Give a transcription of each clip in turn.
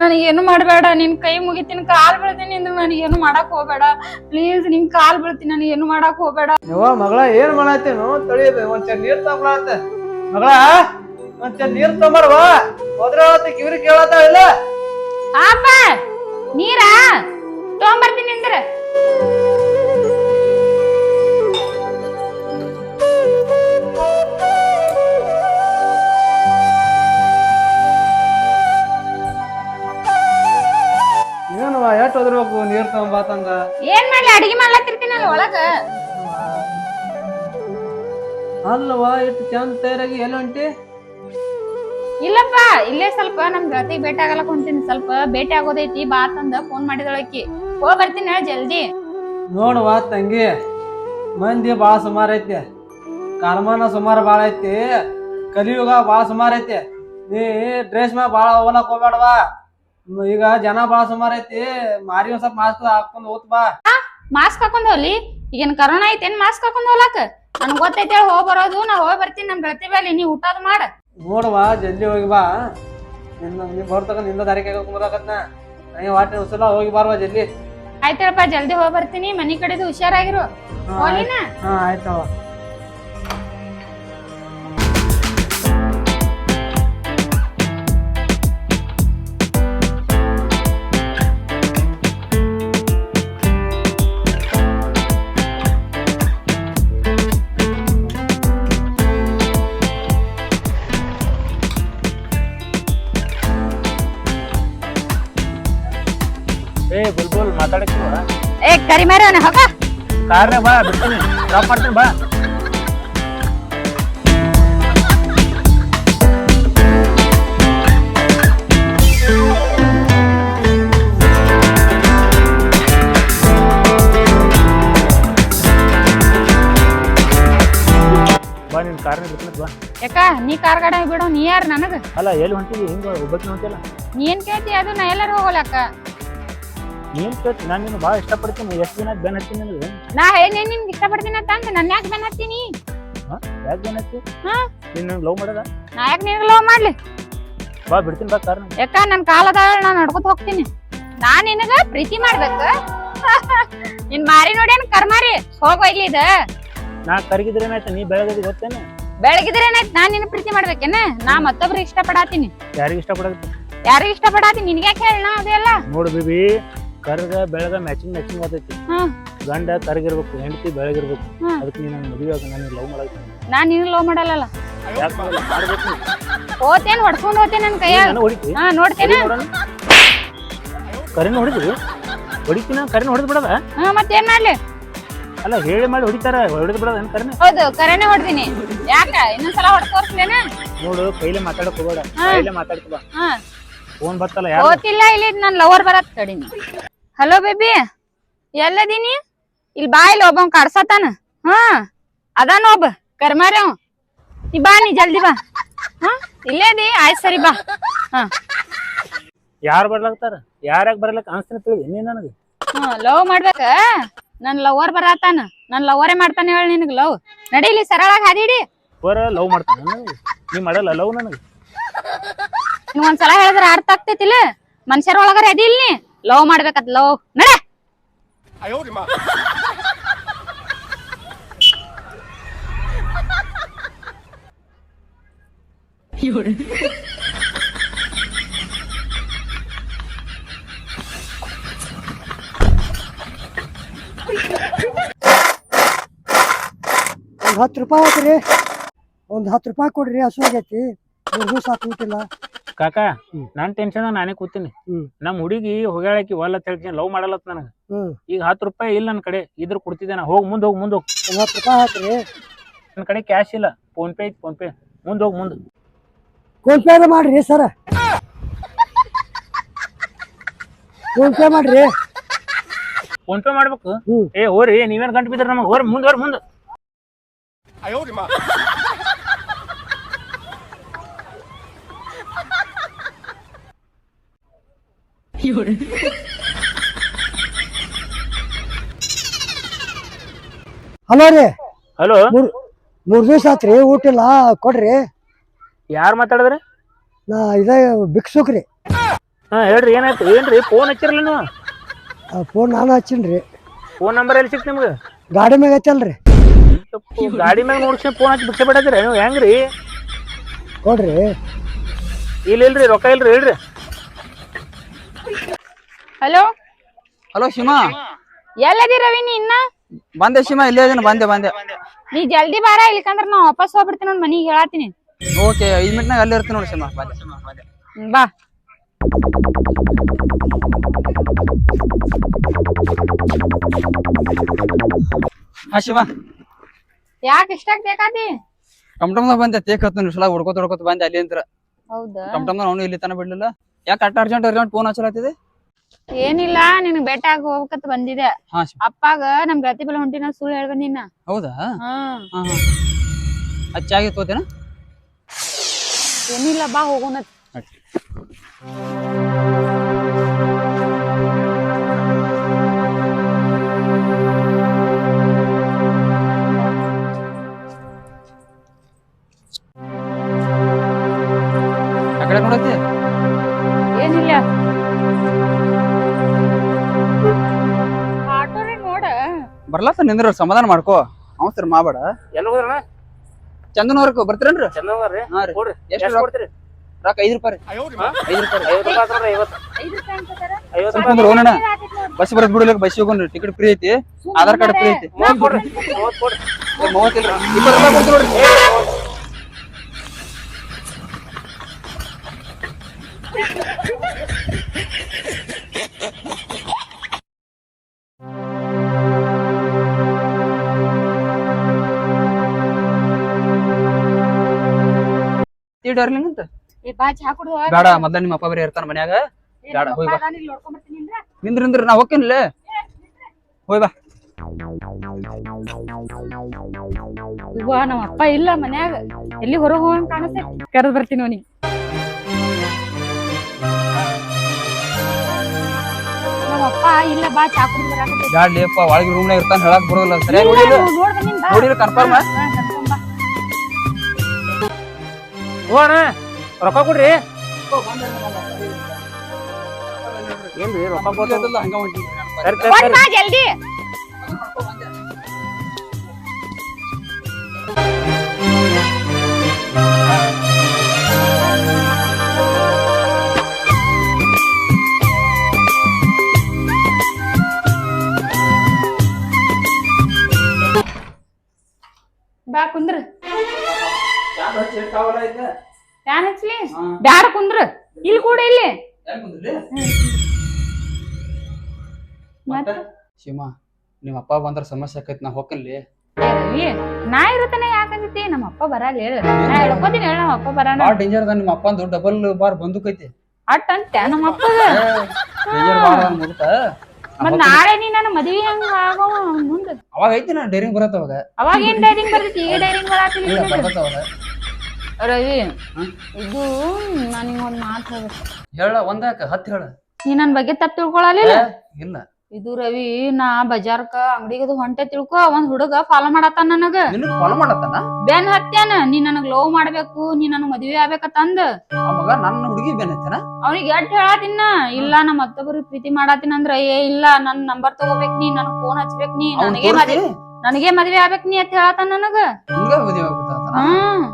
ನನಗೆ ಏನು ಮಾಡಬೇಡ ನಿನ್ ಕೈ ಮುಗಿತೀನಿ ಕಾಲ್ ಬೀಳ್ತೀನಿ ನನಗೆ ಏನು ಮಾಡಕ್ ಹೋಗ್ಬೇಡ. ಪ್ಲೀಸ್ ನಿನ್ ಕಾಲ್ ಬೀಳ್ತೀನಿ ನನಗೆ ಏನು ಮಾಡಕ್ ಹೋಗ್ಬೇಡ. ಯವ್ವ ಮಗಳ ಏನ್ ಮಾಡತ್ತೇನು ತೊಳಿಬೇಕು ಒಂದ್ ಚೂರ್ ನೀರ್ ತಗೊಳತ್ತ ಮಗಳ ಒಂದ್ ನೀರ್ ತಗೊಂಬರ್ವ. ಹೋದ್ರ ಇವ್ರಿಗೆ ಕೇಳತ್ತಾವ ಇಲ್ಲ? ಅಪ್ಪ ನೀರ? ತಗೊಂಬರ್ತೀನಿ ಅಂದ್ರೆ. ಎಷ್ಟ್ ಹೋದ್ರಬೇಕು ನೀರ್ ತಗೊಂಬಾತಂದ ಏನ್ ಮಾಡ್ಲಿ ಅಡಿಗೆ ಮಾಡ್ಲತ್ತಿರ್ತೀನಲ್ಲ ಒಳಗ. ಅಲ್ಲವ ಇಟ್ಟು ಚಂದ ತಯಾರಾಗಿ ಎಲ್ಲಿ ಹೊಂಟಿ? ಇಲ್ಲಪ್ಪ ಇಲ್ಲೇ ಸ್ವಲ್ಪ ನಮ್ ಗೆಳತಿಗೆ ಭೇಟಿ ಆಗಲ್ಲ ಹೊಂತೀನಿ ಸ್ವಲ್ಪ ಭೇಟಿ ಆಗೋದೈತಿ ಬಾ ತಂದ ಫೋನ್ ಮಾಡಿದಳಕಿ ಹೋಗ್ ಬರ್ತೀನಿ ಹೇಳ ಜಲ್ದಿ. ನೋಡುವ ತಂಗಿ ಮಂದಿ ಭಾಳ ಸುಮಾರು ಐತಿ. ಕರ್ಮನ ಸುಮಾರು ಭಾಳ ಐತಿ. ಕಲಿಯುಗ ಭಾಳ ಸುಮಾರ ಐತಿ. ನೀ ಡ್ರೆಸ್ ಮ್ಯಾಗ ಭಾಳ ಹೋಗ್ಲಕ್ ಹೋಗ್ಬೇಡವಾ ಈಗ ಜನ ಬಹಳ ಸುಮಾರು ಐತಿ. ಮಾರಿ ಒಂದ್ ಸ್ವಲ್ಪ ಮಾಸ್ಕ್ ಹಾಕೊಂಡ್ ಹೋತ್ ಬಾ. ಮಾಸ್ಕ್ ಹಾಕೊಂಡ್ ಹೋಗ್ಲಿ? ಈಗೇನ್ ಕರೋನಾ ಐತೇನ್ ಮಾಸ್ಕ್ ಹಾಕೊಂಡ್ ಹೋಗ್ಲಾಕ ನನ್ ಗೊತ್ತೈತೆ ಹೇಳಿ ಹೋಗ್ ಬರೋದು ನಾ ಹೋಗಿ ಬರ್ತೀನಿ ನಮ್ ಗೆಳತಿ ಬೇಲಿ ನೀ ಊಟದ್ ಮಾಡ. ನೋಡುವ ಜಲ್ದಿ ಹೋಗಿ ಬಾ. ನಿನ್ನ ನೀ ಬರ್ತಕ ನಿಂದ ದಾರಿಗೆ ಕುಂಬರಾಕತ್ನ ನನಗೆ ವಾಟಿ ಉಸಲ ಹೋಗಿ ಬಾರ್ವಾ ಜಲ್ದಿ. ಆಯ್ತಳಪ್ಪ ಜಲ್ದಿ ಹೋಗಿ ಬರ್ತೀನಿ ಮನೆ ಕಡೆದು ಹುಷಾರಾಗಿರು. ಹೋಗ್ಲಿನ ಹಾ ಆಯ್ತವ ಮಾತಾಡಕ್ಕಿವ ಏ ಕರಿ ಮಾರಿ ಅವನ ಹೋಗ. ಕಾರ್ನಾಗ ಬಾ ಬಿಡ್ತೀನಿ. ಡ್ರಾಪ್ ಮಾಡ್ತೀನಿ ಬಾ. ಬಾ ನಿನ್ ಕಾರ್ನ ಬಿಡ್ತೀನಿ ಬಾ. ಯಾಕ ನೀ ಕಾರ್ ಗಾಡ ಬಿಡು ನೀ ಯಾರು ನನಗ? ಅಲ್ಲ ಎಲ್ಲಿ ಹೊಂಟಿದಿ? ಹಿಂಗ ಒಬ್ಬಕ್ಕೆ ಹೊಂಟಿಲ್ಲ. ನೀ ಏನ್ ಕೇಳ್ತಿ? ಅದು ನಾ ಎಲ್ಲಾರು ಹೋಗಲಕ್ಕ ನೀನ್ ಕೇಳ್ತಿ ನಾನು ನಿನ್ನ ಭಾಳ ಇಷ್ಟಪಡ್ತೀನಿ. ಎಷ್ಟು ದಿನ ಬೆನ್ ಹತ್ತೀನಿ ನಿನಗೆ ನಾ ಹೇಳಿ ನಿಮ್ಗೆ ಇಷ್ಟಪಡ್ತೀನಿ ಅಂತ ಅಂದ್. ನನ್ ಯಾಕೆ ಬೆನ್ ಹತ್ತೀನಿ? ಯಾಕೆ ಬೆನ್ ಹತ್ತಿ? ಹಾ? ನೀನ್ ಲವ್ ಮಾಡದ? ನಾ ಯಾಕೆ ನಿನಗೆ ಲವ್ ಮಾಡ್ಲಿ? ಬಾ ಬಿಡ್ತೀನಿ ಬಾ ಕಾರ್ನ ಯಾಕ ನನ್ ಕಾಲದ ನಾ ನಡ್ಕೊತ ಹೋಗ್ತೀನಿ. ನಾ ನಿನಗ ಪ್ರೀತಿ ಮಾಡ್ಬೇಕು. ನಿನ್ ಮಾರಿ ನೋಡೇನ್ ಕರ್ಮಾರಿ? ಹೋಗ್ ಒಯ್ಲಿ ಇದ. ನಾ ಕರಗಿದ್ರೆ ಏನಾಯ್ತು? ನೀ ಬೆಳಗದಿ ಗೊತ್ತೇನೆ? ಬೆಳಗಿದ್ರೆ ಏನಾಯ್ತು? ನಾನ್ ನಿನ್ನ ಪ್ರೀತಿ ಮಾಡ್ಬೇಕೇನ? ನಾ ಮತ್ತೊಬ್ರಿಗೆ ಇಷ್ಟಪಡಾತೀನಿ. ಯಾರಿಗೆ ಪಡೋದು ಯಾರಿಗೆ ಇಷ್ಟಪಡಾತೀನಿ ನಿನ್ಗ್ಯಾಕೆ ಹೇಳ ನಾ ಅದೆಲ್ಲ ನೋಡು ಬಿಬಿ ಕರ್ಗ ಬೆಳಗ ಮ್ಯಾಚಿಂಗ್ ಮ್ಯಾಚಿಂಗ್ ಆತೈತಿ. ಗಂಡ ಕರ್ಗಿರ್ಬೇಕು ಹೆಂಡತಿ ಬೆಳಗಿರ್ಬೇಕು. ಅದಕ್ಕೆ ನೀನು ಮದುವೆ ಆಗ ನಾನು ಲವ್ ಮಾಡಕ್ಕೆ ನಾನು ನೀನು ಲವ್ ಮಾಡಲ್ಲ ಯಾಕೆ ಮಾಡಲ್ಲ? ಮಾಡ್ಬೇಕು ನನ್ನ ಹೋತೇನ್ ಹೊಡ್ಕೊಂಡ್ ಹೋತೇನ್ ನನ್ ನೀ ಕೈಯಾಗ ನನಗ್ ಹೊಡಿತಿ? ಹಾ ನೋಡ್ತೇನ? ಕರಿನ ಹೊಡಿದ್ರಿ ಹೊಡಿತೀನ ಕರಿನ ಹೊಡೆದ್ ಬಿಡದ ಹಾ ಮತ್ತೇನ್ ಮಾಡ್ಲಿ? ಅಲ್ಲ ಹೇಳಿ ಮಾಡಿ ಹೊಡಿತಾರ ಹೊಡೆದ್ ಬಿಡದ ಏನ್ ಕರಿನ? ಹೌದು ಕರೆನೆ ಹೊಡ್ತೀನಿ ಯಾಕ? ಇನ್ನೊಂದ್ಸಲ ಹೊಡ್ಕೋರ್ಸ್ಲೇನ ನೋಡು ಕೈಲೇ ಮಾತಾಡಕ್ ಹೋಗ್ಬೇಡ. ಕೈಲೇ ಮಾತಾಡ್ತಿ ಬಾ. ಹಾ. ಫೋನ್ ಬರ್ತಲ್ಲ ಯಾರು ಹೋತಿಲ್ಲ ಇಲ್ಲಿ ನನ್ ಲವರ್ ಬರತ್ ಕಡಿಮೆ ಹಲೋ ಬೇಬಿ ಎಲ್ಲದೀನಿ ಇಲ್ಲಿ ಬಾ ಇಲ್ಲಿ ಒಬ್ಬ ಕಾಡ್ಸತಾನ ಹಾ ಅದಾನ ಒಬ್ಬ ಕರ್ಮಾರಿ ಅವ ನೀ ಬಾ ನೀ ಜಲ್ದಿ ಬಾ. ಹಾ ಇಲ್ಲೇದಿ ಆಯ್ತು ಸರಿ ಬಾ. ಹಾ. ಯಾರು ಬರ್ಲಾಗ್ತಾರ ಯಾರ್ಯಾಗ ಬರ್ಲಕ್ ಅನ್ಸ್ತೀನಿ ತಿಳಿದಿ ನೀ ನನಗೆ? ಹ್ಮ್ ಲವ್ ಮಾಡ್ಬೇಕ? ನನ್ ಲವರ್ ಬರತಾನ ನನ್ ಲವರೇ ಮಾಡ್ತಾನೆ ಹೇಳಿ ನಿನಗ್ ಲವ್? ನಡೀಲಿ ಸರಳಾಗಿ ಹಾದಿಡಿ. ಬರ ಲವ್ ಮಾಡ್ತಾನ ನನಗೆ? ನೀ ಮಾಡಲ್ಲ ಲವ್ ನನಗೆ? ನೀವ್ ಒಂದ್ಸಲ ಹೇಳಿದ್ರೆ ಅರ್ಥ ಆಗ್ತೈತಿಲ್ಲ? ಮನುಷ್ಯರ ಒಳಗರ ಅದಿ ನೀ? ಲವ್ ಮಾಡ್ಬೇಕತ್ ಲವ್. ನಡೆ. ಒಂದು ಹತ್ತು ರೂಪಾಯಿ ಹಾಕ್ರಿ. ಒಂದು ಹತ್ತು ರೂಪಾಯಿ ಕೊಡ್ರಿ ಹಸು ಆಗೈತಿ. ಮೂರು ದಿವಸ ಹಾಕ್ಬಿಟ್ಟಿಲ್ಲ ಕಾಕ ನಾನ್ ಟೆನ್ಷನ್ ನಾನೇ ಕೂತೀನಿ. ಹ್ಮ್. ನಮ್ ಹುಡುಗಿ ಹೋಗ್ಯಾಳಕಿ ಒಲ್ಲ ಹೇಳ್ತೀನಿ ಲವ್ ಮಾಡಲತ್ ನನಗೆ. ಹ್ಮ್. ಈಗ ಹತ್ತು ರೂಪಾಯಿ ಇಲ್ಲ ನನ್ನ ಕಡೆ ಇದ್ರ ಕೊಡ್ತಿದ್ದೆ ನಾ. ಹೋಗ್ ಮುಂದ್ ಹೋಗ್ ಮುಂದ್ ಹೋಗ್. ರೂಪಾಯಿ ಹಾಕ್ರಿ. ನನ್ನ ಕಡೆ ಕ್ಯಾಶ್ ಇಲ್ಲ. ಫೋನ್ ಪೇ ಐತಿ ಫೋನ್ ಪೇ. ಮುಂದ್ ಹೋಗ್ ಮುಂದ್. ಫೋನ್ ಪೇ ಮಾಡ್ರಿ ಸರ. ಫೋನ್ ಪೇ ಮಾಡ್ರಿ. ಫೋನ್ ಪೇ ಮಾಡ್ಬೇಕು? ಹ್ಮ್. ಏ ಹೋರಿ ನೀವೇನ್ ಗಂಟು ಬಿದ್ರ ನಮಗೆ? ಹೋರ್ ಮುಂದ್ ಹೋರ್ ಮುಂದ್. ಹಲೋ ರೀ. ಹಲೋ. ಮೂರ್ ಮೂರ್ ದಿವಸ ಆತ್ರಿ ಊಟ ಇಲ್ಲ ಕೊಡ್ರಿ. ಯಾರು ಮಾತಾಡಿದ್ರಿ? ನಾ ಇದ ಭಿಕ್ಷುಕ್ ರೀ. ಹಾ ಹೇಳ್ರಿ ಏನಾಯ್ತು? ಏನ್ರಿ ಫೋನ್ ಹಚ್ಚಿರಲ್ಲ ನೀವು? ಆ ಫೋನ್ ನಾನು ಹಚ್ಚಿನ್ರಿ ಫೋನ್ ನಂಬರ್ ಎಲ್ಲಿ ಸಿಕ್ತು ನಿಮ್ಗೆ? ಗಾಡಿ ಮ್ಯಾಗ ಐತಲ್ರಿ ಗಾಡಿ ಮ್ಯಾಗ ನೋಡ್ಸಿ ಫೋನ್ ಹಚ್ಚಿ ಬಿಟ್ಟು ಬಿಡದ್ರಿ ನೀವು? ಹೆಂಗ್ರಿ? ಕೊಡ್ರಿ. ಇಲ್ಲ ಇಲ್ರಿ ರೊಕ್ಕ ಇಲ್ರಿ ಹೇಳ್ರಿ. ಹಲೋ? ಹಲೋ ಶಿಮಾ. ಎಲ್ಲದಿ ರವಿ ನೀ ಇನ್ನ? ಬಂದೆ ಶಿಮಾ ಇಲ್ಲೇ ಇದೀನಿ ಬಂದೆ ಬಂದೆ. ನೀ ಜಲ್ದಿ ಬಾರ ಇಲ್ಕಂದ್ರ ನಾ ವಾಪಸ್ ಹೋಗ್ಬಿಡ್ತೀನಿ ನೋಡ್ ಮನಿಗ್ ಹೇಳಾತೀನಿ. ಓಕೆ ಐದ್ ಮಿನಿಟ್ನಾಗ ಅಲ್ಲಿ ಇರ್ತೀನಿ ನೋಡಿ ಶಿಮಾ ಬಂದೆ. ಬಾ. ಹಾ ಶಿಮಾ. ಯಾಕೆ ಇಷ್ಟಾಗ್ ಬೇಕಾದಿ? ಟಮ್ ಬಂದೆ ತೇಕ್ ಹತ್ತು ಸಲ ಹುಡ್ಕೋತ ಹುಡ್ಕೋತ ಬಂದೆ ಅಲ್ಲಿ ಅಂತ ಹೌದಾ? ಟಮ್ ಅವನು ಇಲ್ಲಿ ತನ ಬಿಡ್ಲಿಲ್ಲ. ಯಾಕೆ ಅಟ್ಟ ಅರ್ಜೆಂಟ್ ಅರ್ಜೆಂಟ್ ಫೋನ್ ಹಚ್ಚಲಾತಿದೆ ಏನಿಲ್ಲ ನಿನಗ್ ಬೆಟ್ಟಾಗ ಹೋಗ್ಬೇಕಂತ ಬಂದಿದೆ ಹಾ ಅಪ್ಪಾಗ ನಮ್ ಗತಿ ಬಲ ಹೊಂಟಿನ ಸುಳ್ಳು ಹೇಳ್ ಬಂದಿನ ಹೌದಾ? ಹಾ. ಹಾ ಹಾ. ಅಚ್ಚಾಗಿ ತೋತೇನ? ಏನಿಲ್ಲ ಬಾ ಹೋಗೋಣ ನಿಂದ್ರ ಸಮಾಧಾನ ಮಾಡ್ಕೋ. ಅವ್ ಸರ್ ಎಲ್ಲಿ ಹೋದ್ರಣ ಚಂದನವರ್ಕ ಬರ್ತೀರೇನ್ರಿ? ಚಂದ ಹಾ ರೀ. ಕೊಡ್ರಿ. ಎಷ್ಟು ಎಷ್ಟು ಕೊಡ್ತೀರಿ? ರೊಕ್ಕ ಐದು ರೂಪಾಯಿ ಐದು ರೂಪಾಯಿ ಐವತ್ತು ರೂಪಾಯಿ ಐವತ್ತು. ಐದು ರೂಪಾಯಿ? ಐವತ್ತು ಹೋಗೋಣ. ಬಸ್ ಬರದ್ ಬಿಡ್ಲಿಕ್ಕೆ ಬಸ್ ಹೋಗೋಣ ಟಿಕೆಟ್ ಫ್ರೀ ಐತಿ. ಆಧಾರ್ ಕಾರ್ಡ್ ಫ್ರೀ ಐತಿ. ಮೂವತ್ತು ಕೊಡ್ರಿ. ಮೂವತ್ತು ಕೊಡ್ರಿ. ಏ, ಮೂವತ್ತಿಲ್ಲ ಇಪ್ಪತ್ತು ರೂಪಾಯಿ ನೋಡ್ರಿ. ಈ ಡಾರ್ಲಿಂಗ್ ಅಂತ ಏ ಬಾ ಚಾ ಕುಡ್ದು ಹೋಗ್. ಬೇಡ ಮೊದ್ಲ ನಿಮ್ಮ ಅಪ್ಪ ಬರೀ ಇರ್ತಾನ ಮನ್ಯಾಗ ಏ, ಬೇಡ, ಬಾ. ಅದಾನ, ಇಲ್ಲಿ ನೋಡ್ಕೊಂಡ್ ಬರ್ತೀನಿ. ನಿಂದ್ರ ನಿಂದ್ರ ನಾ ಹೋಗ್ತೀನಿಲ್ಲ ಹೋಯ್ ಬಾ ನಮ್ಮ ಅಪ್ಪ ಇಲ್ಲ ಮನ್ಯಾಗ ಎಲ್ಲಿ ಹೊರಗೆ ಹೋಗಂಗ್ ಕಾಣಿಸ್ತೈತಿ ಕರೆದ್ ಬರ್ತೀನಿ ಅವನಿಗೆ ನಮ್ಮ ಅಪ್ಪ ಇಲ್ಲ ಬಾ ಚಾ ಕುಡ್ದು ಬರಾಕತ್ತೈತಿ. ಬ್ಯಾಡ್ಲಿಯಪ್ಪ ಒಳಗೆ ರೂಮ್ನಾಗ ಇರ್ತಾನ ಹೇಳಕ್ ಬರೋದಿಲ್ಲ ಸರಿಯಾಗಿ ನೋಡಿ ನೋಡಿಲ್ಲ ನೋಡ್ ಬಂದೀನಿ ಬಾ. ನೋಡಿಲ್ಲ ಕನ್ಫರ್ಮ್ ಹಾ, ಬಾ. ಹೋಗೋಣ. ರೊಕ್ಕ ಕೊಡ್ರಿ. ಏನ್ರಿ ರೊಕ್ಕ ಕೊಡ್ರಿ ಸರಿ ಸರಿ ಜಲ್ದಿ. ಶಿವ ನಿಮ್ಮ ಅಪ್ಪ ಬಂದ್ರ ಸಮಸ್ಯೆ ಆಕೈತಿ ನಾ ಹೋಗಲ್ಲಿ ಏ ರವಿ, ನಾ ಇರತನ ಯಾಕಂದಿತಿ ನಮ್ಮ ಅಪ್ಪ ಬರಲ್ಲ ಹೇಳು. ನಾ ಹೇಳ್ಕೊತೀನಿ ಹೇಳ ನಮ್ಮ ಅಪ್ಪ ಬರಾನ. ಬಾಳ ಡೇಂಜರ್ ಅದ ನಿಮ್ಮ ಅಪ್ಪಂದು ಡಬಲ್ ಬಾರ್ ಬಂದೂಕ್ ಐತಿ ಅಟ್ ಅಂತ ನಮ್ಮ ಅಪ್ಪ. ಡೇಂಜರ್ ಬಾಳ ಮುಂದೆ ಮತ್ ನಾಳೆ ನೀ ನನ್ನ ಮದ್ವಿ ಹೆಂಗ ಆಗೋ ಮುಂದೆ? ಅವಾಗ ಐತಿ ನಾ ಡೈರಿಂಗ್ ಬರತ್ತ ಅವಾಗ. ಅವಾಗ ಏನ್ ಡೈರಿಂಗ್ ಬರ್ತೈತಿ? ಈ ಡೈರಿಂಗ್ ಬರತಿ ಇಲ್ಲ ನಿನಗ. ಬರ್ತತ್ತ ಅವಾಗ. ರವಿ ಇದು ನಾನು ಹಿಂಗೊಂದ್ ಮಾತು ಹೇಳ್ಬೇಕು. ಹೇಳ ಒಂದಾಕ ಹತ್ತು ಹೇಳ. ನೀ ನನ್ನ ಬಗ್ಗೆ ತಪ್ಪು ತಿಳ್ಕೊಳಲಿಲ್ಲ? ಇಲ್ಲ. ಇದು ರವಿ ನಾ ಬಜಾರ್ಕ ಅಂಗಡಿಗದು ಹೊಂಟೆ ತಿಳ್ಕೊ ಒಂದ್ ಹುಡುಗ ಫಾಲೋ ಮಾಡತ್ತಾನ ನನಗ. ನಿನ್ನ ಫಾಲೋ ಮಾಡತ್ತಾನ? ಬೆನ್ ಹತ್ಯಾನ ನೀ ನನಗ್ ಲವ್ ಮಾಡ್ಬೇಕು ನೀ ನನಗ್ ಮದ್ವೆ ಆಗ್ಬೇಕತ್ತಂದ. ಮಗ ನನ್ನ ಹುಡುಗಿ ಬೇನೈತನ ಅವ್ನಿಗೆ ಎಷ್ಟ್ ಹೇಳಾತಿನ ಇಲ್ಲ ನಾ ಮತ್ತೊಬ್ಬರಿಗೆ ಪ್ರೀತಿ ಮಾಡತ್ತಿನ ಅಂದ್ರ ಏ ಇಲ್ಲ ನನ್ ನಂಬರ್ ತಗೋಬೇಕ್ ನೀ ನನಗ್ ಫೋನ್ ಹಚ್ಬೇಕ್ ನೀ ನನಗೆ ಮದ್ವೆ ನನಗೆ ಮದ್ವೆ ಆಗ್ಬೇಕ್ ನೀ ಅಂತ ಹೇಳತ್ತಾನ ನನಗ? ನಿನ್ಗ ಮದ್ವೆ ಆಗ್ಬಿಡ್ತಾನ ಹ್ಮ್.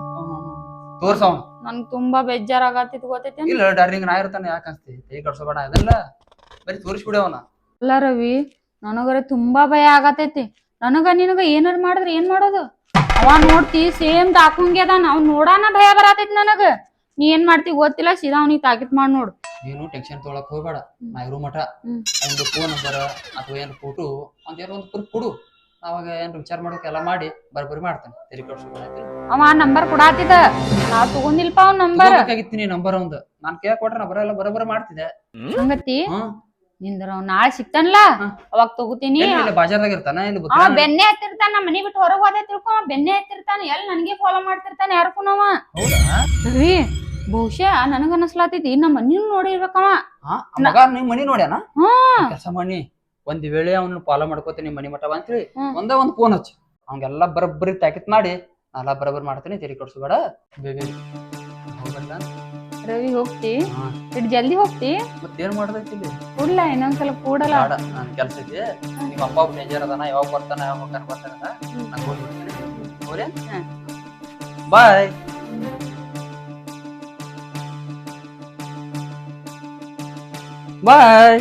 ನನ್ ನನ್ಗ್ ತುಂಬಾ ಬೇಜಾರಾಗತ್ತಿತ್ತು ಗೊತ್ತೈತಿ ಇಲ್ಲ ಡಾರ್ಲಿಂಗ್ ನಾ ಇರ್ತಾನೆ ಕೈ ಕಡ್ಸೋಬೇಡ ಅದೆಲ್ಲ ಬರೀ ತೋರಿಸ್ಬಿಡಿ ಅವನ. ಅಲ್ಲ ರವಿ ನನಗರೆ ತುಂಬಾ ಭಯ ಆಗತೈತಿ. ನನಗ ನಿನಗ ಏನಾರ ಮಾಡಿದ್ರ ಏನ್ ಮಾಡೋದು? ಅವ ನೋಡ್ತಿ ಸೇಮ್ ದಾಕುಂಗಿ ಅದಾನ. ಅವ್ನ್ ನೋಡಾನ ಭಯ ಬರತೈತಿ ನನಗ. ನೀ ಏನ್ ಮಾಡ್ತಿ ಗೊತ್ತಿಲ್ಲ ಸೀದಾ ಅವ್ನಿಗೆ ತಾಕಿತ್ ಮಾಡ್ ನೋಡು. ಏನು ಟೆನ್ಷನ್ ತೊಗೊಳಕ್ ಹೋಗ್ಬೇಡ. ನಾ ಇರು ಮಠ. ಒಂದು ಫೋನ್ ನಂಬರ್ ಅಥವಾ ಏನು ಫೋಟೋ ಅಂತ ಏನೋ ಒಂದು ಪ್ರೂಫ್ ಕೊಡು. ಅವಾಗ ಏನ್ ವಿಚಾರ ಮಾಡೋಕೆ ಎಲ್ಲ ಮಾಡಿ ಬರ್ಬರಿ ಮಾಡ್ತಾನೆ. ತೆರಿ ಕಳ್ಸೋಬೇಡ ಅವ ನಂಬರ್ ಕೊಡಾತಿದ ನಾ ತಗೊಂಡಿಲ್ಪ ಅವ್ನ ನಂಬರ್ ಬೇಕಾಗಿತ್ತು ನೀ ನಂಬರ್ ಒಂದು ನಾನು ಕೇಳ್ ಕೊಟ್ರೆ ನಾ ಬರಲ್ಲ ಬರೋಬ್ಬರ ಮಾಡ್ತಿದ್ದೆ. ಹಂಗತಿ? ನಿಂದ್ರ ನಾಳೆ ಸಿಗ್ತಾನಲ್ಲ? ಅವಾಗ ತಗೋತೀನಿ. ಬಾಜಾರ್ದಾಗ ಇರ್ತಾನ ಇಲ್ಲಿ ಅವ ಬುಕ್ರಾನ್- ಬೆನ್ನೆ ಹತ್ತಿರ್ತಾನ ನಮ್ಮ ಮನಿ ಬಿಟ್ಟು ಹೊರಗ್ ಹೋದೆ ತಿಳ್ಕೊ ಅವ ಬೆನ್ನೆ ಹತ್ತಿರ್ತಾನ ಎಲ್ಲಿ ನನಗೆ ಫಾಲೋ ಮಾಡ್ತಿರ್ತಾನ ಯಾರಕ್ಕೂ ನಾವ ಹೌದಾ? ರವಿ ಬಹುಶಃ ನನಗ ಅನಸ್ಲಾತೈತಿ ನಮ್ಮ ಮನಿ ನೋಡಿರ್ಬೇಕವ ಹಾ ಆ ಮಗ ನಿಮ್ ಮನಿ ನೋಡ್ಯಾನ? ಹ್ಮ್ ಕೆಲಸ ಮಾಡಿ ಒಂದ್ ವೇಳೆ ಅವ್ನ ಫಾಲೋ ಮಾಡ್ಕೋತೀನಿ ಮನಿ ಮಠ ಅಂತೇಳಿ ಹೇಳಿ ಒಂದ ಒಂದ್ ಫೋನ್ ಹಚ್ಚಿ. ಅವಂಗೆಲ್ಲ ಬರಬ್ಬರಿ ತಾಕಿತ್ ಮಾಡಿ ನಾಲ್ಲ ಬರಬ್ಬರಿ ಮಾಡ್ತೀನಿ ತೆರಿಗೆ ಕೊಡ್ಸಬೇಡ ಬೇಬಿ ಹೋಗಲ್ಲ ರವಿ ಹೋಗ್ತಿ. ಇಟ್ ಜಲ್ದಿ ಹೋಗ್ತಿ? ಮತ್ತೇನ್ ಮಾಡ್ದೈತಿ ಇಲ್ಲಿ ಕೂಡ್ಲ ಇನ್ನೊಂದ್ಸಲ ಕೂಡಲ್ಲ. ಬೇಡ ನನ್ ಕೆಲ್ಸ ಐತಿ ನಿಮ್ಮ ಅಪ್ಪ ಡೇಂಜರ್ ಅದಾನ ಯಾವಾಗ ಬರ್ತಾನ ಯಾವಾಗ ಹೋಗ್ತಾನ ಬರ್ತಾನ ನಂಗೆ ಹೋಗ್ಬಿಡ್ತೀನಿ ಹೋಗ್ರಿ. ಬಾಯ್. ಬಾಯ್.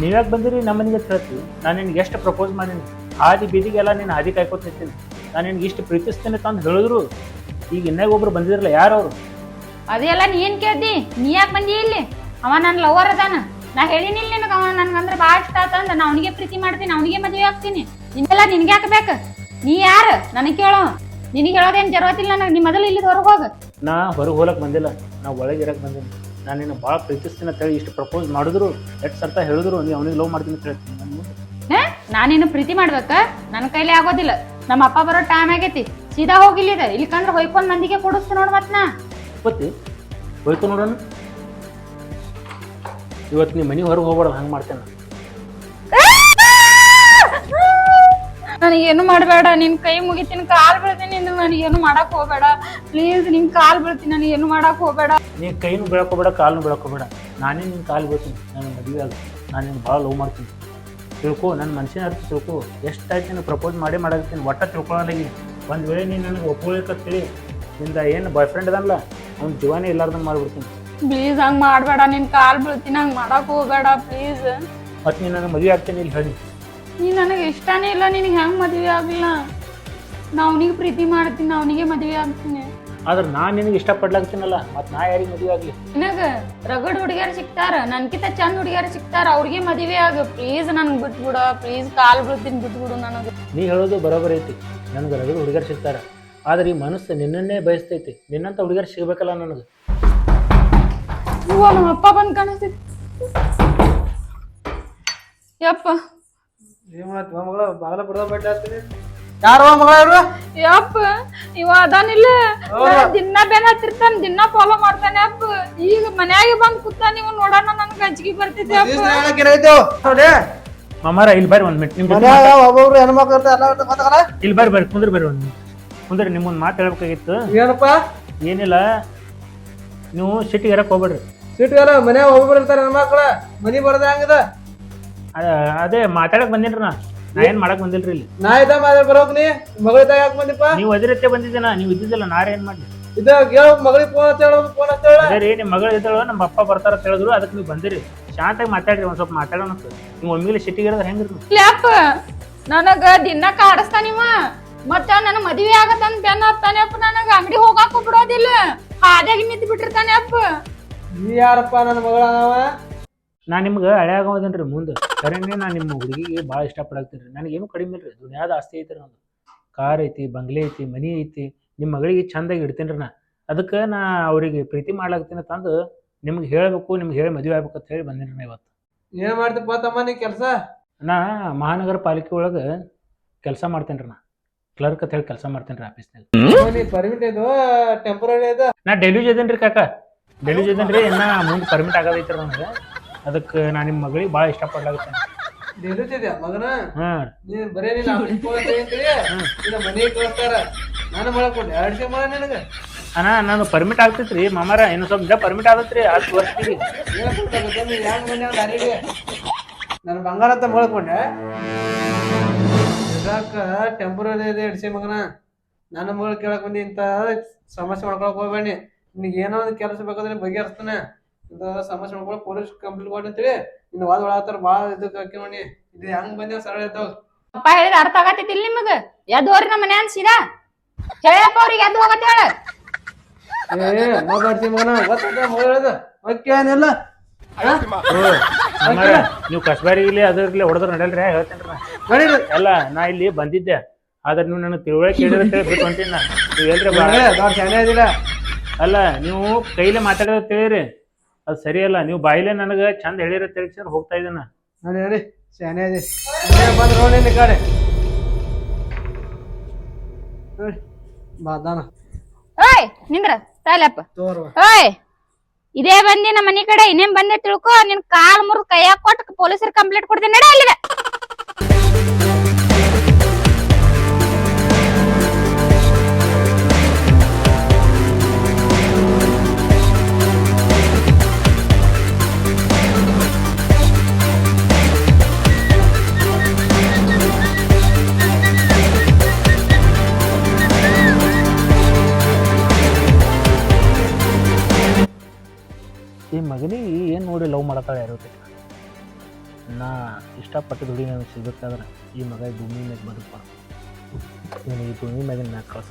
ನೀವ್ಯಾಕೆ ಬಂದಿರಿ? ನಮ್ಮ ಮನೆಗೆ ನಾನು ನಿನ್ಗೆ ಎಷ್ಟು ಪ್ರಪೋಸ್ ಮಾಡೀನಿ. ಹಾದಿ ಬೀದಿಗೆಲ್ಲ ನೀನು ಹಾದಿ ಕಾಯ್ಕೊತಿರ್ತೀನಿ ನಾನು ನಿನ್ಗೆ ಇಷ್ಟು ಪ್ರೀತಿಸ್ತೀನಿ ತಂದು ಹೇಳಿದ್ರು. ಈಗ ಇನ್ನಾಗ ಒಬ್ರು ಬಂದಿದ್ರಲ್ಲ ಯಾರು ಅವರು ಅದೆಲ್ಲ ನೀ ಏನ್ ಕೇಳ್ದಿ. ನೀ ಯಾಕೆ ಬಂದಿ ಇಲ್ಲಿ? ಅವ ನನ್ನ ಲವರ್ ಅದಾನ. ನಾ ಹೇಳಿನಿಲ್ಲ ನಿನಗೆ. ಅವ ನನ್ಗಂದ್ರ ಭಾಳ ಇಷ್ಟ ಆತಂದ. ನಾ ಅವನಿಗೆ ಪ್ರೀತಿ ಮಾಡ್ತೀನಿ ಅವನಿಗೆ ಮದುವೆ ಆಗ್ತೀನಿ. ನಿನ್ನೆಲ್ಲ ನಿನ್ಗೆ ಹಾಕ್ಬೇಕು ನೀ ಯಾರು? ನನಗೆ ಕೇಳೋ. ನಿನಗೆ ಹೇಳೋದೇನು ಜರವತ್ತಿಲ್ಲ ನನಗೆ. ನೀ ಮೊದಲು ಇಲ್ಲಿ ಹೊರಗೆ ಹೋಗ. ನಾ ಹೊರಗೆ ಹೋಗಕ್ಕೆ ಬಂದಿಲ್ಲ. ನಾ ಒಳಗೆ ಇರಕ್ಕೆ ಬಂದೀನಿ. ನಾನು ನಿನ್ನ ಭಾಳ ಪ್ರೀತಿಸ್ತೀನಿ ಅಂತ ಹೇಳಿ ಇಷ್ಟು ಪ್ರಪೋಸ್ ಮಾಡಿದ್ರು ಎಷ್ಟು ಸರ್ತ ಹೇಳಿದ್ರು ನೀ ಅವನಿಗೆ ಲವ್ ಮಾಡ್ತೀನಿ ಅಂತ ಹೇಳ್ತೀನಿ. ನನ್ನ ನಾನೇನು ಪ್ರೀತಿ ಮಾಡ್ಬೇಕ? ನನ್ನ ಕೈಲಿ ಆಗೋದಿಲ್ಲ. ನಮ್ಮ ಅಪ್ಪ ಬರೋ ಟೈಮ್ ಆಗೈತಿ. ಸೀದಾ ಹೋಗಿಲ್ಲಿದ ಇಲ್ಲಿಕಂದ್ರ ಹೊಯ್ಕೊಂಡ್ ಮಂದಿಗೆ ಕೊಡಿಸ್ತು ನೋಡ್ ಮತ್ ನಾ. ಗೊತ್ತಿ? ಹೋಯ್ತು ನೋಡೋಣ. ಇವತ್ತು ನೀ ಮನೆ ಹೊರಗೆ ಹೋಗ್ಬಾರ್ದು ಹಂಗೆ ಮಾಡ್ತೇನೆ. ನನಗೇನು ಮಾಡಬೇಡ ನಿನ್ ಕೈ ಮುಗಿತೀನಿ ಕಾಲ್ ಬೀಳ್ತೀನಿ ಅಂದ್ರೆ ನನಗೇನು ಮಾಡಕ್ ಹೋಗ್ಬೇಡ. ಪ್ಲೀಸ್ ನಿನ್ ಕಾಲ್ ಬೀಳ್ತೀನಿ ನನಗೇನು ಮಾಡಕ್ ಹೋಗ್ಬೇಡ. ನೀ ಕೈನು ಬೆಳ್ಕೊಬೇಡ ಕಾಲ್ನು ಬೆಳ್ಕೊಬೇಡ ನಾನೇ ನಿನ್ನ ಕಾಲು ಬೀಳ್ತೀನಿ ನನ್ನ ಮದುವೆ ಆಗ ನಾನು ನಿನ್ನ ಭಾಳ ಲವ್ ಮಾಡ್ತೀನಿ. ತಿಳ್ಕೊ ನನ್ನ ಮನ್ಸಿನ ಅರ್ಥ ತಿಳ್ಕೊ. ಎಷ್ಟಾಯ್ತು ನೀನು ಪ್ರಪೋಸ್ ಮಾಡೇ ಮಾಡಾಕತ್ತೀನಿ ಒಟ್ಟ ತಿಳ್ಕೊಳ್ಳೋದಾಗಿ ಒಂದು ವೇಳೆ ನೀನು ನನಗೆ ಒಪ್ಕೊಳಿಕತ್ತೇಳಿ ನಿಂದ ಏನು ಬಾಯ್ ಫ್ರೆಂಡ್ ಅದಲ್ಲ ಅವ್ನ ಜೀವನೇ ಇಲ್ಲಾರ್ದಂಗೆ ಮಾಡ್ಬಿಡ್ತೀನಿ. ಪ್ಲೀಸ್ ಹಂಗ್ ಮಾಡ್ಬೇಡ ನಿನ್ ಕಾಲ್ ಬೀಳ್ತೀನಿ ಹಂಗ್ ಮಾಡಕ್ ಹೋಗ್ಬೇಡ ಪ್ಲೀಸ್ ಮತ್ತು ನೀನು ನನಗೆ ಮದುವೆ ಆಗ್ತೀನಿ ಇಲ್ಲಿ ಹೇಳಿ ನೀ ನನಗೆ ಇಷ್ಟನೇ ಇಲ್ಲ ನಿನಗೆ ಹೆಂಗ್ ಮದುವೆ ಆಗ್ಲಿಲ್ಲ? ನಾ ಅವನಿಗೆ ಪ್ರೀತಿ ಮಾಡ್ತೀನಿ ಅವನಿಗೆ ಮದುವೆ ಆಗ್ತೀನಿ. ಆದ್ರೆ ನಾ ನಿನಗೆ ಇಷ್ಟಪಡ್ಲಾಗ್ತೀನಲ್ಲ ಮತ್ತೆ ನಾ ಯಾರಿಗೆ ಮದುವೆ ಆಗಲಿ? ನಿನಗ ರಗಡ್ ಹುಡುಗಿಯರು ಸಿಗ್ತಾರ ನನ್ಕಿಂತ ಚಂದ ಹುಡುಗಿಯರು ಸಿಗ್ತಾರ ಅವ್ರಿಗೆ ಮದುವೆ ಆಗ. ಪ್ಲೀಸ್ ನನ್ಗೆ ಬಿಟ್ಬಿಡ ಪ್ಲೀಸ್ ಕಾಲ್ ಬೀಳ್ತೀನಿ ಬಿಟ್ಬಿಡು ನನಗೆ. ನೀ ಹೇಳೋದು ಬರೋಬರಿ ಐತಿ. ನನಗೆ ರಗಡ್ ಹುಡುಗರು ಸಿಗ್ತಾರೆ. ಆದ್ರೆ ಈ ಮನಸ್ಸು ನಿನ್ನನ್ನೇ ಬಯಸ್ತೈತಿ. ನಿನ್ನಂತ ಹುಡುಗರು ಸಿಗ್ಬೇಕಲ್ಲ ನನಗೆ. ನಮ್ಮ ಅಪ್ಪ ಬಂದ್ ಕಾಣಿಸ್ತೈತಿ ಯಪ್ಪ. ಬಾಗಲ ಬಿಡದ ಬಟ್ಟೆ ಹಾಕ್ತೀನಿ ಯಾರು ಮಗಳ ಇವ್ರು? ಯಪ್ಪ ಇವ ಅದಾನಿಲ್ಲ. ದಿನ ಬೆನ್ ಹತ್ತಿರ್ತಾನ ದಿನ ಫಾಲೋ ಮಾಡ್ತಾನೆ ಅಪ್ಪ ಈಗ ಮನ್ಯಾಗ ಬಂದ್ ಕೂತಾನ ನೀವು ನೋಡೋಣ ನನ್ಗೆ ಅಂಜಿಕೆ ಬರ್ತೈತಿ ಅಪ್ಪ ನೋಡಿ ಮಾಮಾರ ಇಲ್ಲಿ ಬರ್ರಿ ಒಂದ್ ಮಿನಿಟ್ ಒಬ್ಬೊಬ್ರು ಹೆಣ್ಮಕ್ಳು ಇರ್ತಾರ ಎಲ್ಲ ಇರ್ತಾರ ಮಾತಾಡಲ್ಲ ಇಲ್ಲಿ ಬರ್ರಿ ಬರ್ರಿ ಕುಂದ್ರಿ ಬರ್ರಿ ಒಂದು ಕುಂದ್ರಿ ನಿಮ್ಮೊಂದು ಮಾತು ಹೇಳ್ಬೇಕಾಗಿತ್ತು. ಏನಪ್ಪ? ಏನಿಲ್ಲ ನೀವು ಸಿಟಿಗೆ ಹೋಗ್ಬೇಡ್ರಿ. ಸಿಟ್ಗಾರ ಮನ್ಯಾಗ ಒಬ್ಬೊಬ್ರು ಇರ್ತಾರೆ ಹೆಣ್ಮಕ್ಳ. ಮನಿ ಬರೋದ ಹಂಗದ? ಅದ- ಅದೇ ಮಾತಾಡಕ್ ಬಂದಿನ್ರಿ ನಾ. ನಾ ಏನ್ ಮಾಡಕ್ ಬಂದಿಲ್ರಿ ಇಲ್ಲಿ? ನಾ ಇದ್ದ ಮಾತಾಡ ಬರೋಕ್ ನೀ ತಾಯಿ ಯಾಕೆ ಬಂದಿಪ್ಪ? ನೀವು ಅದಿರತ್ತೆ ಬಂದಿದ್ದೀನ ನೀವು ಇದ್ದಿದ್ದಿಲ್ಲ ನಾರೇ ಏನ್ ಮಾಡ್ಲಿ? ಇದ ಕೇಳ ಮಗಳಿಗೆ ಫೋನ್ ಹಚ್ಚ ಫೋನ್ ಹಚ್ಚ ಅದೇ ರೀ ನಿಮ್ಮ ಮಗಳು ಇದ್ದಾಳ ನಮ್ಮ ಅಪ್ಪ ಬರ್ತಾರ ಅಂತ ಹೇಳಿದ್ರು ಅದಕ್ಕೆ ನೀವು ಬಂದಿರಿ. ಶಾಂತಾಗಿ ಮಾತಾಡ್ರಿ ಒಂದ್ ಸ್ವಲ್ಪ ಮಾತಾಡೋಣ ಅಂತ. ನೀವು ಒಮ್ಮಿಗೆ ಸಿಟಿಗೆ ಇರೋದ್ರೆ ಹೆಂಗ್ರಿ ನೀವು? ಅಪ್ಪ ನನಗ ದಿನ ಕಾಡಿಸ್ತಾನಿವ ಮತ್ತ ನನ್ನ ಮದ್ವಿ ಆಗತ್ತಂತ ಬೆನ್ನ ಹತ್ತಾನೆ ಅಪ್ಪ ನನಗ. ಅಂಗಡಿ ಹೋಗಾಕ ಬಿಡೋದಿಲ್ಲ ಹಾದ್ಯಾಗ ನಿಂತ್ ಬಿಟ್ಟಿರ್ತಾನೆ ಅಪ್ಪ. ನೀ ಯಾರಪ್ಪ ನನ್ನ ಮಗಳ ಅವ ನಾ ನಿಮ್ಗೆ ಹಳೆಯಾಗೋದೇನ್ರಿ ಮುಂದೆ. ಕರೆನೇ ನಾ ನಿಮ್ಮ ಹುಡುಗಿಗೆ ಭಾಳ ಇಷ್ಟಪಡಾಕ್ತೀನಿ ರೀ ನನಗೇನು ಕಡಿಮೆ ಇಲ್ರಿ. ದುನಿಯಾದ ಆಸ್ತಿ ಐತ್ರಿ ನಂದು. ಕಾರ್ ಐತಿ ಬಂಗ್ಲೆ ಐತಿ ಮನಿ ಐತಿ. ನಿಮ್ಮ ಮಗಳಿಗೆ ಚಂದಾಗಿ ಇಡ್ತೀನಿ ರೀ ನಾ. ಅದಕ್ಕೆ ನಾ ಅವರಿಗೆ ಪ್ರೀತಿ ಮಾಡ್ಲಾಗ್ತೀನಿ ತಂದು ನಿಮ್ಗೆ ಹೇಳಬೇಕು ನಿಮ್ಗೆ ಹೇಳಿ ಮದುವೆ ಆಗ್ಬೇಕು ಅಂತ ಹೇಳಿ ಬಂದಿನಿ ನಾ ಇವತ್ತು. ಏನ್ ಮಾಡ್ತೀಪ್ಪ ತಮ್ಮ ನೀ ಕೆಲಸ? ನಾ ಮಹಾನಗರ ಪಾಲಿಕೆ ಒಳಗೆ ಕೆಲಸ ಮಾಡ್ತೀನಿ ರೀ ನಾ. ಕ್ಲರ್ಕ್ ಅಂತ ಹೇಳಿ ಕೆಲಸ ಮಾಡ್ತೀನಿ ರೀ ಆಫೀಸ್ನಾಗ ನೀ ಪರ್ಮಿಟ್ ಇದು ಟೆಂಪರರಿ ಇದು. ನಾ ಡೆಲಿವ್ ಇದೇನ್ರಿ ರೀ ಕಾಕ ಇದೇನ್ರಿ ಇದೇನಿ ರೀ ಇನ್ನ ಮುಂದೆ ಪರ್ಮಿಟ್ ಆಗೋದೈತ್ರಿ ನನಗೆ ಅದಕ್ಕೆ ನಾ ನಿಮ್ಮ ಮಗಳಿಗೆ ಭಾಳ ಇಷ್ಟಪಡ್ಲಾಗತ್ತೇನೆ ನಿಲ್ಲುತ್ತಿದ್ಯಾ ಮಗನ? ಹಾಂ. ನೀ ಬರೇ ನೀನ್ ಇನ್ನ ಮನೆಗೆ ಕಳಿಸ್ತಾರ. ನಾನು ಮಾಡಕೊಂಡೆ. ಎರಡು ಸೇ ಮಾಡ ನಿನಗ. ಅಣ್ಣ ನಾನು ಪರ್ಮಿಟ್ ಆಗ್ತೈತ್ರಿ ಮಾಮಾರ ಇನ್ನು ಸ್ವಲ್ಪ ಪರ್ಮಿಟ್ ಆಗತ್ರಿ ಅಷ್ಟು ವರ್ಷಕ್ಕೆ. ಏನ್ ಗೊತ್ತಾಗುತ್ತೆ ನೀ ಹೆಂಗ್ ಮನೆ ದಾರಿಗೆ ನನ್ನ ಬಂಗಾರ ಅಂತ ಮಳ್ಕೊಂಡೆ ಟೆಂಪ್ರರಿ ಟೆಂಪರರಿ ಇದೆ ಎಡ್ಸಿ ಮಗನ. ನನ್ನ ಮಗಳು ಕೇಳಕ್ ಬಂದಿ ಇಂತ ಸಮಸ್ಯೆ ಮಾಡ್ಕೊಳಕ್ ಹೋಗ್ಬೇಡಿ. ನಿನಗೆ ಏನೋ ಒಂದು ಕೆಲಸ ಬೇಕಾದ್ರೆ ಬಗೆಹರಿಸ್ತಾನೆ. ಇಂಥ ಸಮಸ್ಯೆ ಮಾಡ್ಕೊಂಡು ಪೊಲೀಸ್ ಕಂಪ್ಲೇಂಟ್ ಕೊಡಿ ಅಂತೇಳಿ ಇನ್ನು ವಾದ ಒಳಗಾತಾರ ಭಾಳ ಇದಕ್ಕೆ ಹಾಕಿ ನೋಡಿ. ಇದು ಹೆಂಗ್ ಬಂದ ಸರಳ ಇದ್ದಾವ. ಅಪ್ಪ ಹೇಳಿದ ಅರ್ಥ ಆಗತ್ತಿಲ್ಲ ನಿಮಗ? ಎದ್ದು ಹೋರಿ ನಮ್ಮ ಮನೆ ಅನ್ಸಿದ ಹೇಳಪ್ಪ ಅವ್ರಿಗೆ ಎದ್ದು ಹೋಗತ್ತ ಹೇಳ. ಏ ಮಾತಾಡ್ತಿ ಮಗನ ಗೊತ್ತದ ಮಗಳು ಹೇಳದ. ಓಕೆ ಏನಿಲ್ಲ. ನೀವು ಕಸ್ಬಾರಿ ಇಲ್ಲಿ ಅದ್ರಲ್ಲಿ ಹೊಡೆದ್ರೆ ನಡೆಯಲ್ರಿ ಹೇಳ್ತೇನ್ರಿ ನಾ ನಡೀರಿ. ಅಲ್ಲ ನಾ ಇಲ್ಲಿ ಬಂದಿದ್ದೆ. ಆದ್ರೆ ನೀವು ನನಗೆ ತಿಳುವಳಿಕೆ ಹೇಳಿದ್ರೆ ಬಿಟ್ಟು ಹೊಂಟೀನಿ ನಾ ನೀವು ಹೇಳ್ರಿ ಬಾ ದೊಡ್ಡ ಇದಿಲ್ಲ ಅಲ್ಲ ನೀವು ಕೈಲೇ ಮಾತಾಡೋದು ತಿಳಿರಿ. ಅದು ಸರಿಯಲ್ಲ ನೀವು ಬಾಯಿಲೆ ನನಗೆ ಚಂದ ಹೇಳಿರ ಸರ್ ಹೋಗ್ತಾ ಇದ್ದಾನ ನೋಡಿ ನೋಡಿ ಶಾನೆ ಇದೆ. ಬಂದ್ ನೋಡಿ ಈ ಕಡೆ. ನೋಡಿ ಬಾದಾನ ಓಯ್ ನಿಂದ್ರ ತಾಯ್ಲಪ್ಪ. ತೋರ್ವ. ಓಯ್ ಇದೇ ಬಂದಿ ನಮ್ಮ ಮನೆ ಕಡೆ ಇನ್ನೇನ್ ಬಂದೆ ತಿಳ್ಕೊ ನಿನ್ ಕಾಲ್ ಮುರ್ ಕೈಯಾಗ ಕೊಟ್ಟು ಪೊಲೀಸರ್ ಕಂಪ್ಲೇಂಟ್ ಕೊಡ್ತೀನಿ ನಡೆ ಅಲ್ಲಿದ ಈ ಮಗನಿಗೆ ಏನು ನೋಡಿ ಲವ್ ಮಾಡತ್ತಾಳೆ ಯಾರು ನಾ ಇಷ್ಟಪಟ್ಟು ದುಡಿ ನನಗೆ ಸಿಗಬೇಕಾದ್ರೆ ಈ ಮಗ ಈ ಭೂಮಿ ಮ್ಯಾಗ ಬದುಕ ಇವನು ಈ ಭೂಮಿ ಮ್ಯಾಗಿನ ಮ್ಯಾಗ ಕಳ್ಸ